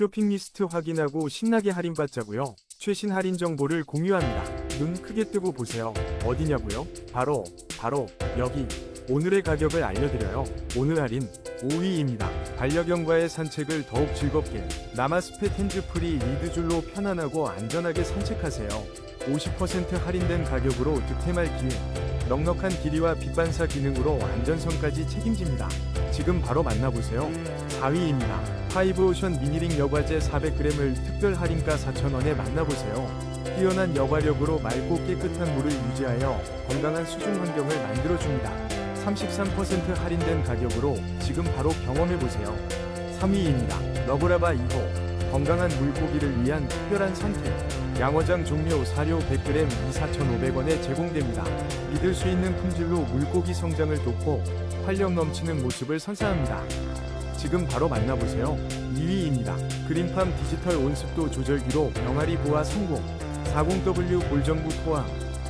쇼핑 리스트 확인하고 신나게 할인받자고요. 최신 할인 정보를 공유합니다. 눈 크게 뜨고 보세요. 어디냐고요? 바로 바로 여기. 오늘의 가격을 알려드려요. 오늘 할인 5위입니다. 반려견과의 산책을 더욱 즐겁게 나마스펫 핸즈프리 리드줄로 편안하고 안전하게 산책하세요. 50% 할인된 가격으로 득템할 기능, 넉넉한 길이와 빛반사 기능으로 안전성까지 책임집니다. 지금 바로 만나보세요. 4위입니다. 파이브 오션 미니링 여과제 400g을 특별 할인가 4,000원에 만나보세요. 뛰어난 여과력으로 맑고 깨끗한 물을 유지하여 건강한 수중 환경을 만들어줍니다. 33% 할인된 가격으로 지금 바로 경험해보세요. 3위입니다. 러브라바 2호 건강한 물고기를 위한 특별한 선택 양어장 종료 사료 100g 24,500원에 제공됩니다. 믿을 수 있는 품질로 물고기 성장을 돕고 활력 넘치는 모습을 선사합니다. 지금 바로 만나보세요. 2위입니다. 그린팜 디지털 온습도 조절기로 병아리 보아 성공 40W 골정부 포함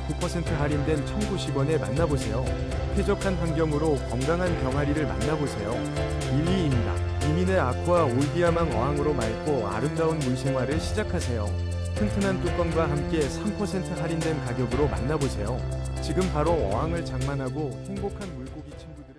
9% 할인된 1,090원에 만나보세요. 쾌적한 환경으로 건강한 병아리를 만나보세요. 1위입니다. 이민의 아쿠아 올디아망 어항으로 맑고 아름다운 물생활을 시작하세요. 튼튼한 뚜껑과 함께 3% 할인된 가격으로 만나보세요. 지금 바로 어항을 장만하고 행복한 물고기 친구들